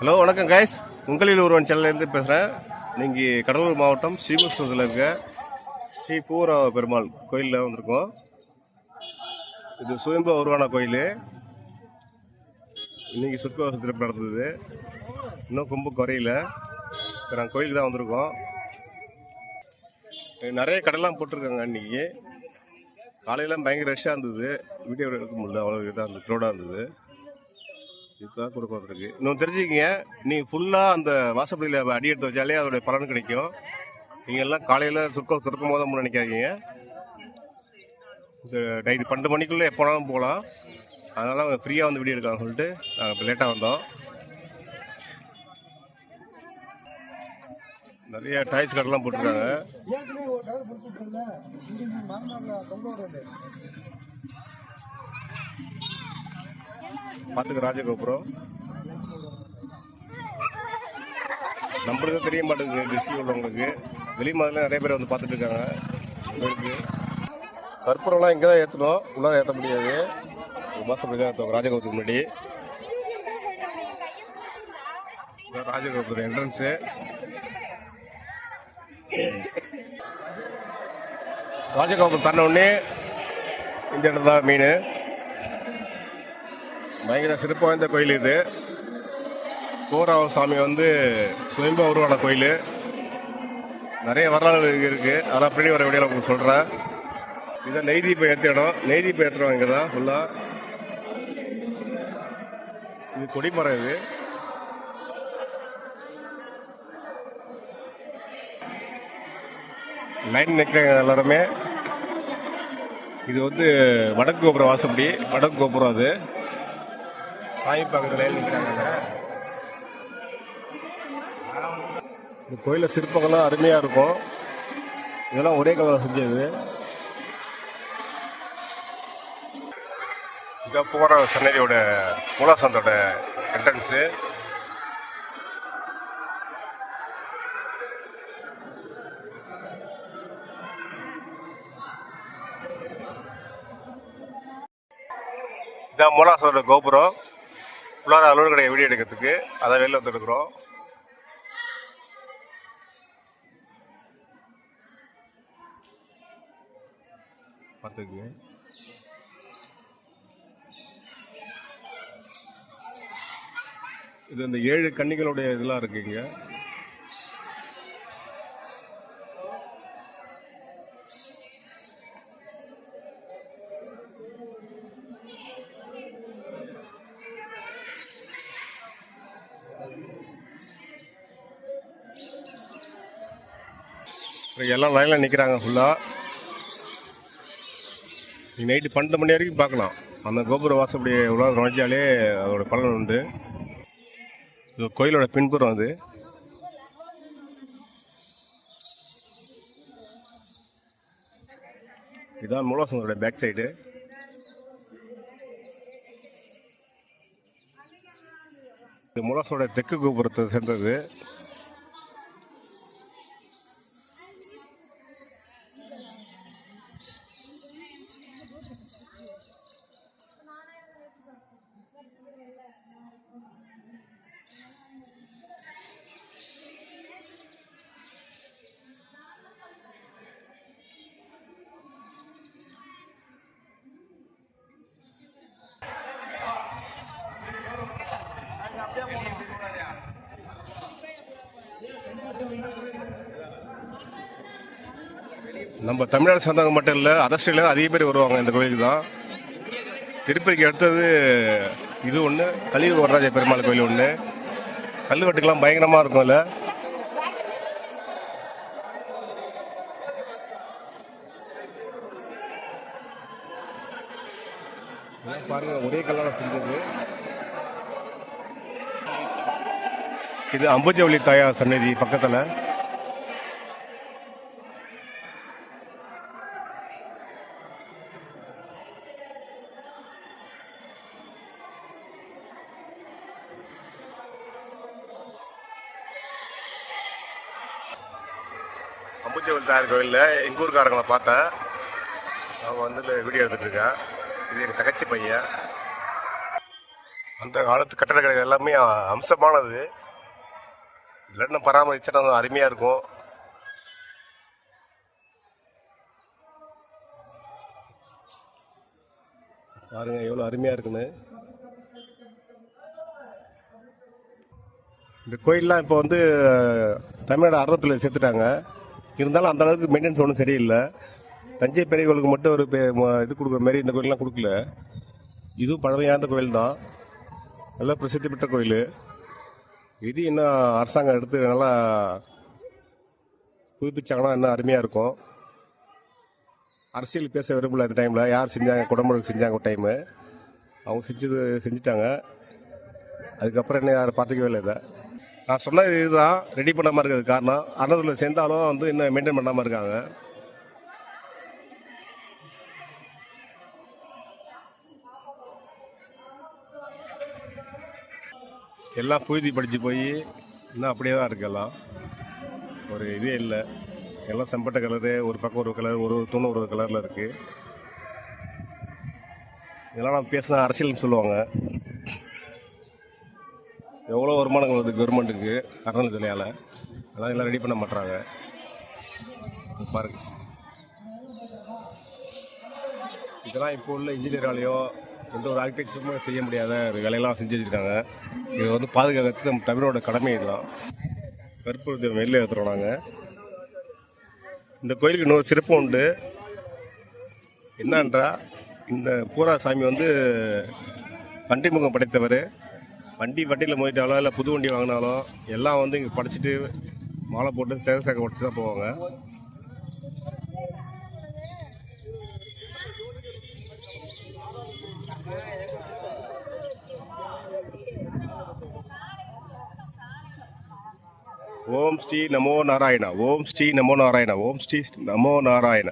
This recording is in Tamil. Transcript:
ஹலோ வணக்கம் கைஸ் உங்களில் ஒருவன் சேனல்லேருந்து பேசுகிறேன் நீங்கள் கடலூர் மாவட்டம் ஸ்ரீமுஷ்ணத்தில் இருக்க ஸ்ரீ பூர பெருமாள் கோயிலில் வந்திருக்கோம். இது சுயம்பு உருவான கோயில். இன்றைக்கி சுற்றுவாச திருப்பி நடந்தது. இன்னும் கும்பு குறையில. இப்போ நாங்கள் கோயிலுக்கு தான் வந்திருக்கோம். நிறைய கடைலாம் போட்டிருக்காங்க அன்றைக்கி காலையெல்லாம் பயங்கர ரஷ்ஷாக இருந்தது. வீடியோ எடுக்க முடியல. அவ்வளோ இதாக இருந்தது க்ரௌடாக இருந்தது. இதுதான் கொடுக்க இன்னும் தெரிஞ்சுக்கிங்க நீங்கள் ஃபுல்லாக அந்த வாசப்படியில் அடி எடுத்து வச்சாலே அதோடைய பலன் கிடைக்கும். நீங்கள் எல்லாம் காலையில் சுருக்கம் சுருக்கும் போது தான் நினைக்காதீங்க. இந்த நைட்டு பன்னெண்டு மணிக்குள்ளே எப்போனாலும் போகலாம். அதனால் அவங்க ஃப்ரீயாக வந்து வீடியோ எடுக்கலாம் சொல்லிட்டு நாங்கள் இப்போ லேட்டாக வந்தோம். நிறைய டாய்ஸ் கடைலாம் போட்டிருக்காங்க. பார்த்துக்க ராஜகோபுரம். நம்மளுக்கு தெரிய மாட்டேங்குது டிஸ்ட்ரிக் உள்ளவங்களுக்கு. வெளி மாநிலம் நிறைய பேர் வந்து பார்த்துட்டு இருக்காங்க. கற்பூரம்லாம் இங்கே தான் ஏற்றணும் உள்ளார ஏற்ற முடியாது. ஒரு மாதம் தான் ஏற்றுவோம் ராஜகோபுரத்துக்கு முன்னாடி. ராஜகோபுரம் என்ட்ரன்ஸு ராஜகோபுரம் தன்ன உடனே இந்த இடத்துல தான் மீன் பயங்கர சிறப்பு வாய்ந்த கோயில் இது. கோராவ சாமி வந்து சுயம்பு உருவான கோயில். நிறைய வரலாறு இருக்குது இருக்கு. அதெல்லாம் பின்னாடி வர வீடியோவில் உங்களுக்கு சொல்கிறேன் இதான் நெய் ஏற்றிடும் ஏற்ற இடம் ஏற்றுறோம் இங்கே தான் ஃபுல்லாக இது கொடிமரம் இது. லைன் நிற்கிறாங்க எல்லாருமே. இது வந்து வடக்கு கோபுரம் வாசப்படி. வடக்கு கோபுரம் அது. சாமி பக்கத்துல நிற்கிறாங்க இந்த கோயிலில் சிற்பங்கள்லாம் அருமையாக இருக்கும். இதெல்லாம் ஒரே கலரில் செஞ்சது. இங்கே போகிற சன்னதியோட மூலாசந்தோட என்ட்ரன்ஸு இதான் மூலாசனோட கோபுரம். உள்ளார அலுவலக கடையை வீடியோ எடுக்கிறதுக்கு அதை வெளில வந்து எடுக்கிறோம். இது இந்த ஏழு கன்னிகளுடைய இதெல்லாம் இருக்குங்க எல்லாம் லைனில் நிற்கிறாங்க ஃபுல்லாக நைட்டு பன்னெண்டு மணி வரைக்கும் பார்க்கலாம். அந்த கோபுர வாசப்படி உலக நுழைஞ்சாலே அதோட பலன் உண்டு. இது கோயிலோட பின்புறம் அது. இதான் மூலசனோட பேக் சைடு இது மூலசனோட தெற்கு கோபுரத்தை சேர்ந்தது. நம்ம தமிழ்நாடு சேர்ந்தவங்க மட்டும் இல்லை அதர் அதிக பேர் வருவாங்க இந்த கோயிலுக்கு தான். திருப்பதிக்கு அடுத்தது இது ஒன்று கலியுக வரராஜ பெருமாள் கோயில் ஒன்று கல்வெட்டுக்கெல்லாம் பயங்கரமாக இருக்கும் இல்லை பாருங்க ஒரே கல்லால செஞ்சது. இது அம்புஜவள்ளி தாயார் சன்னதி பக்கத்தில். அம்புஜவள்ளி தாயார் கோயிலில் எங்கள் ஊருக்காரங்களை பார்த்தேன். அவங்க வந்து வீடியோ எடுத்துகிட்டு இருக்கேன் இது எங்கள் தகச்சி பையன். அந்த காலத்து கட்டடக்கலை எல்லாமே அம்சமானது. இதெல்லாம் பராமரிச்சுட்டா அருமையாக இருக்கும். பாருங்க எவ்வளோ அருமையாக இருக்குன்னு. இந்த கோயிலெலாம் இப்போ வந்து தமிழ்நாடு அறத்தில் சேர்த்துட்டாங்க. இருந்தாலும் அந்த அளவுக்கு மெயின்டெனன்ஸ் ஒன்றும் சரியில்லை. தஞ்சை பெரிய கோயிலுக்கு மட்டும் ஒரு பெ- இது கொடுக்குற மாதிரி இந்த கோயிலெலாம் கொடுக்கல. இதுவும் பழமையான கோயில் தான். நல்லா பிரசித்தி பெற்ற கோயில். இது இன்னும் அரசாங்கம் எடுத்து நல்லா புதுப்பிச்சாங்கன்னா இன்னும் அருமையாக இருக்கும். அரசியல் பேச விரும்பல இந்த டைமில் யார் செஞ்சாங்க? குடமுழுக்கு செஞ்சாங்க ஒரு டைமு அவங்க செஞ்சது செஞ்சுட்டாங்க. அதுக்கப்புறம் என்ன யாரை பார்த்துக்கவே இல்லை இதை. நான் சொன்னது இதுதான். ரெடி பண்ணாமல் இருக்கிறது காரணம். அன்னத்தில் சேர்ந்தாலும் வந்து இன்னும் மெயின்டைன் பண்ணாமல் இருக்காங்க. எல்லாம் புழுதி படித்து போய் இன்னும் அப்படியே தான் இருக்குது எல்லாம். ஒரு இதே இல்லை. எல்லாம் செம்பட்ட கலரு ஒரு பக்கம் ஒரு கலர் ஒரு ஒரு தூண் ஒரு கலரில் இருக்குது இதெல்லாம் நம்ம பேசின அரசியல்னு சொல்லுவாங்க. எவ்வளோ வருமானங்கள் வருது கவர்மெண்ட்டுக்கு அறநிலையத்துறையால் அதெல்லாம் எல்லாம் ரெடி பண்ண மாட்டுறாங்க பாருங்க. இதெல்லாம் இப்போ உள்ள இன்ஜினியராலேயோ எந்த ஒரு ஆர்கிடெக்சருமே செய்ய முடியாத ஒரு வேலையெல்லாம் செஞ்சு வச்சுருக்காங்க. இதை வந்து பாதுகாக்கிறது நம்ம தமிழோட கடமை இதுதான். கற்பூரத்தை வெளியே ஏற்றுறோம் நாங்கள் இந்த கோயிலுக்கு இன்னொரு சிறப்பு உண்டு. என்னன்றா இந்த பூரா சாமி வந்து பண்டிமுகம் படைத்தவர். வண்டி வட்டியில் மோதிட்டாலோ இல்லை புது வண்டி வாங்கினாலோ எல்லாம் வந்து இங்கே படைச்சிட்டு மாலை போட்டு சேக சேக உடச்சி தான் போவாங்க. ஓம் ஸ்ரீ நமோ நாராயணா ஓம் ஸ்ரீ நமோ நாராயணா ஓம் ஸ்ரீ நமோ நாராயண.